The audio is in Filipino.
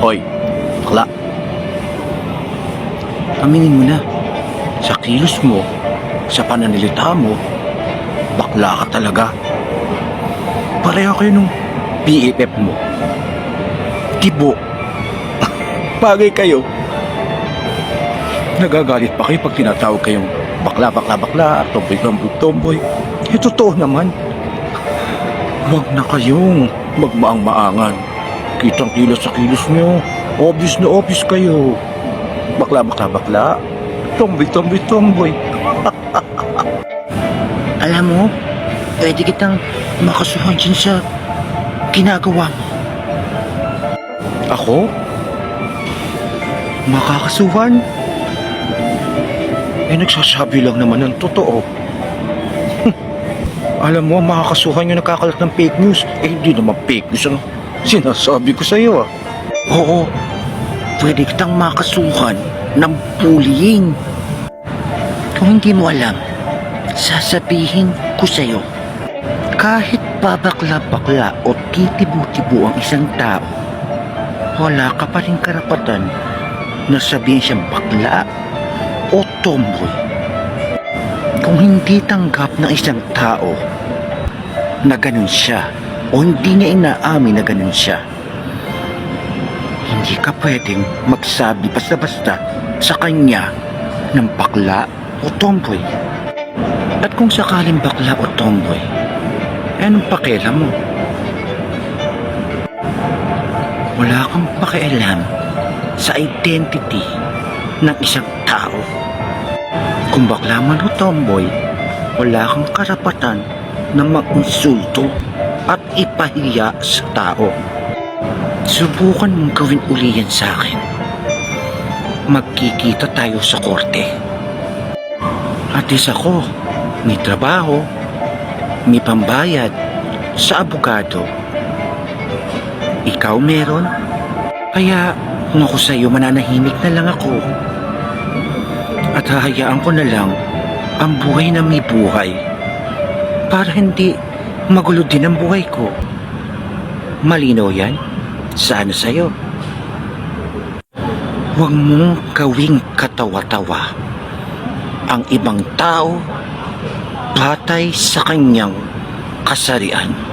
Hoy, bakla. Aminin mo na, sa kilos mo, sa pananilita mo, bakla ka talaga. Pareho kayo nung BFF mo. Tibo. Bagay kayo. Nagagalit pa kayo pag tinatawag kayong bakla, bakla, bakla, tomboy, tomboy, tomboy. Eh, totoo naman. Huwag na kayong magmaang-maangan. Kitang kilos sa kilos nyo. Obvious na obvious kayo. Bakla, bakla, bakla. Tomboy, tomboy, tomboy. Alam mo, pwede kitang makasuhan dyan sa ginagawa mo. Ako? Makakasuhan? Eh, nagsasabi lang naman ng totoo. Alam mo, makakasuhan yung nakakalat ng fake news. Eh, hindi naman fake news ang sinasabi ko sa iyo ah. Oo, pwede kitang makasuhan ng bullying. Kung hindi mo alam, sasabihin ko sa'yo. Kahit babakla-bakla o titibo-tibo ang isang tao, wala ka pa rin karapatan na sabihin siyang bakla o tomboy. Kung hindi tanggap ng isang tao na ganun siya o hindi niya inaamin na ganun siya, hindi ka pwedeng magsabi basta-basta sa kanya ng bakla o tomboy. At kung sakaling bakla o tomboy, eh anong pakialam mo? Wala kang pakialam sa identity ng isang tao. Kung bakla man o tomboy, wala kang karapatan na mag-insulto at ipahiya sa tao. Subukan mong gawin uli yan sa akin. Magkikita tayo sa korte. At isa ko, may trabaho, may pambayad sa abogado. Ikaw meron? Kaya kung ako sa'yo mananahimik na lang ako. At hahayaan ko na lang ang buhay na may buhay. Para hindi magulo din ang buhay ko. Malinaw yan? Sana sa'yo. Huwag mong gawing katawa-tawa ang ibang tao batay sa kanyang kasarian.